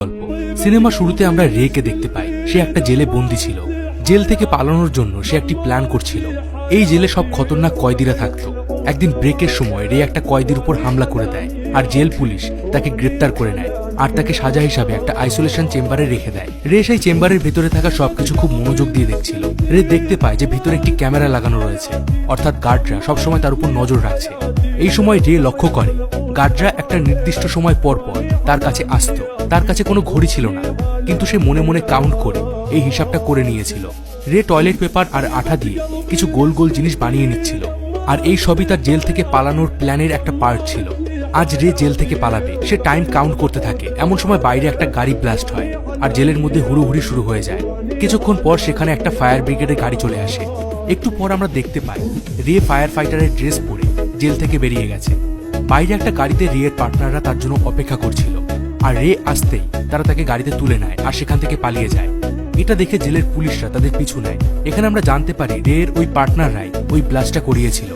গল্প। সিনেমা শুরুতে আমরা রেকে দেখতে পাই, সে একটা জেলে বন্দি ছিল। জেল থেকে পালানোর জন্য সে একটি প্ল্যান করছিল। এই জেলে সব খতরনাক কয়েদিরা থাকতো। একদিন ব্রেকের সময় রে একটা কয়েদির উপর হামলা করে দেয়, আর জেল পুলিশ তাকে গ্রেপ্তার করে নেয়, আর তাকে সাজা হিসাবে একটা আইসোলেশন চেম্বারে রেখে দেয়। রে সেই চেম্বারের ভেতরে থাকা সবকিছু খুব মনোযোগ দিয়ে দেখছিল। রে দেখতে পায় যে ভিতরে একটি ক্যামেরা লাগানো রয়েছে, অর্থাৎ গার্ডরা সবসময় তার উপর নজর রাখছে। এই সময় রে লক্ষ্য করে গার্ডরা একটা নির্দিষ্ট সময় পর পর তার কাছে আসতো। তার কাছে কোনো ঘড়ি ছিল না, কিন্তু সে মনে মনে কাউন্ট করে, এই হিসাবটা করে নিয়েছিল। রে টয়লেট পেপার আর আঠা দিয়ে কিছু গোল গোল জিনিস বানিয়ে নিচ্ছিল, আর এই সবই তার জেল থেকে পালানোর প্ল্যানের একটা পার্ট ছিল। আজ রে জেল থেকে পালাবে, সে টাইম কাউন্ট করতে থাকে, এমন সময় বাইরে একটা গাড়ি ব্লাস্ট হয়, আর জেলের মধ্যে হুড়োহুড়ি শুরু হয়ে যায়। কিছুক্ষণ পর সেখানে একটা ফায়ার ব্রিগেডের গাড়ি চলে আসে। একটু পর আমরা দেখতে পাই, রে ফায়ার ফাইটারের ড্রেস পরে জেল থেকে বেরিয়ে গেছে। বাইরে একটা গাড়িতে রিয়ের পার্টনাররা তার জন্য অপেক্ষা করছিল। আর রে আসতেই তারা তাকে গাড়িতে তুলে নেয় আর সেখান থেকে পালিয়ে যায়। এটা দেখে জেলের পুলিশরা তাদের পিছু নেয়। এখানে আমরা জানতে পারি রে এর ওই পার্টনাররাই ওই ব্লাস্টটা করিয়েছিল।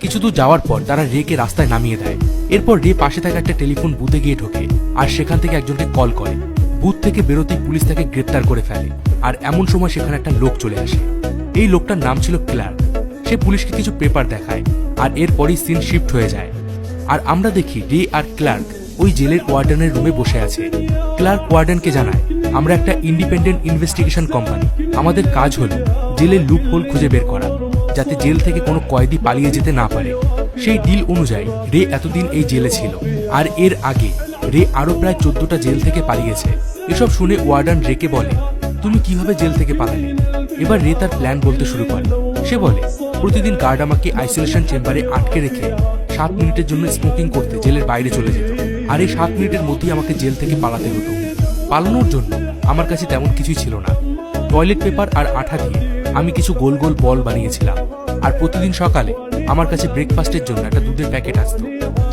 কিছু দূর যাওয়ার পর তারা রেকে রাস্তায় নামিয়ে দেয়। এরপর রে পাশে থাকা একটা টেলিফোন বুথে গিয়ে ঢোকে আর সেখান থেকে একজনকে কল করে। বুথ থেকে বেরোতেই পুলিশ তাকে গ্রেপ্তার করে ফেলে আর এমন সময় সেখানে একটা লোক চলে আসে। এই লোকটার নাম ছিল ক্লার্ক। সে পুলিশকে কিছু পেপার দেখায় আর এরপরই সিন শিফট হয়ে যায়। আর আমরা দেখি রে আর ক্লার্ক ওই জেলের ওয়ার্ডেনের রুমে বসে আছে। ক্লার্ক ওয়ার্ডেনকে জানায়, আমরা একটা ইন্ডিপেন্ডেন্ট ইনভেস্টিগেশন কোম্পানি। আমাদের কাজ হলো জেলের লুপ হোল খুঁজে বের করা, যাতে জেল থেকে কোনো কয়েদি পালিয়ে যেতে না পারে। সেই ডিল অনুযায়ী, রে এতদিন এই জেলে ছিল, আর এর আগে রে আরও প্রায় চোদ্দটা জেল থেকে পালিয়েছে। এসব শুনে ওয়ার্ডান রেকে বলে, তুমি কীভাবে জেল থেকে পালালে? এবার রে তার প্ল্যান বলতে শুরু করে। সে বলে, প্রতিদিন গার্ড আমাকে আইসোলেশন চেম্বারে আটকে রেখে সাত মিনিটের জন্য স্মোকিং করতে জেলের বাইরে চলে যেত। আর এই সাত মিনিটের মধ্যেই আমাকে জেল থেকে পালাতে হতো। পালানোর জন্য আমার কাছে তেমন কিছুই ছিল না। টয়লেট পেপার আর আঠা দিয়ে আমি কিছু গোল গোল বল বানিয়েছিলাম। আর প্রতিদিন সকালে আমার কাছে ব্রেকফাস্টের জন্য একটা দুধের প্যাকেট আসতো,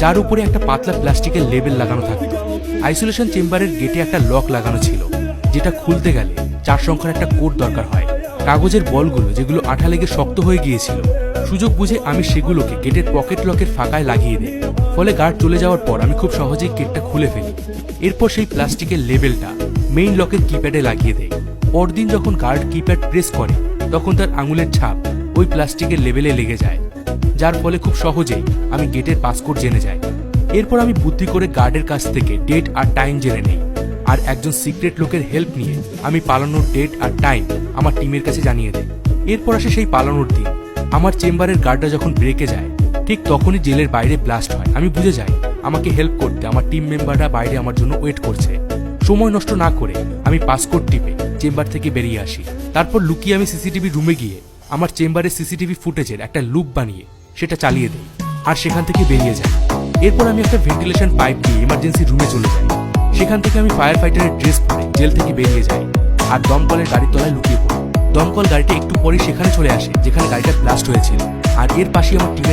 যার উপরে একটা পাতলা প্লাস্টিকের লেবেল লাগানো থাকতো। আইসোলেশন চেম্বারের গেটে একটা লক লাগানো ছিল, যেটা খুলতে গেলে চার সংখ্যার একটা কোড দরকার হয়। কাগজের বলগুলো যেগুলো আঠা লেগে শক্ত হয়ে গিয়েছিল সুযোগ বুঝে আমি সেগুলোকে গেটের পকেট লকের ফাঁকায় লাগিয়ে দিই। ফলে গার্ড চলে যাওয়ার পর আমি খুব সহজেই গেটটা খুলে ফেলি। এরপর সেই প্লাস্টিকের লেবেলটা মেইন লকের কিপ্যাডে লাগিয়ে দেয় পরদিন যখন গার্ড কিপ্যাড প্রেস করে, তখন তার আঙুলের ছাপ ওই প্লাস্টিকের লেবেলে লেগে যায়। যার ফলে খুব সহজেই আমি গেটের পাসকোড জেনে যাই। এরপর আমি বুদ্ধি করে গার্ডের কাছ থেকে ডেট আর টাইম জেনে নেই। আর একজন সিক্রেট লোকের হেল্প নিয়ে আমি পালানোর ডেট আর টাইম আমার টিমের কাছে জানিয়ে দেয় এরপর আসে সেই পালানোর দিন। আমার চেম্বারের গার্ডটা যখন ব্রেকে যায়, ঠিক তখনই জেলের বাইরে ব্লাস্ট হয়। আমি বুঝে যাই, আমাকে হেল্প করতে, আমার টিম মেম্বাররা বাইরে আমার জন্য ওয়েট করছে। সময় নষ্ট না করে আমি পাসকোড টিপে চেম্বার থেকে বেরিয়ে আসি। তারপর লুকিয়ে আমি সিসিটিভি রুমে গিয়ে আমার চেম্বারের সিসিটিভি ফুটেজের একটা লুপ বানিয়ে সেটা চালিয়ে দিই আর সেখান থেকে বেরিয়ে যাই। এরপর আমি একটা ভেন্টিলেশন পাইপ দিয়ে ইমার্জেন্সি রুমে চলে যাই। সেখান থেকে আমি ফায়ার ফাইটারের ড্রেস পরে জেল থেকে বেরিয়ে যাই আর দমকলের গাড়ির তলায় লুকিয়ে পড়ি। দমকল গাড়িটি একটু পরে সেখানে চলে আসে, যেখানে গাড়িটা ব্লাস্ট হয়েছিল। আর এর পাশে আমার টিমের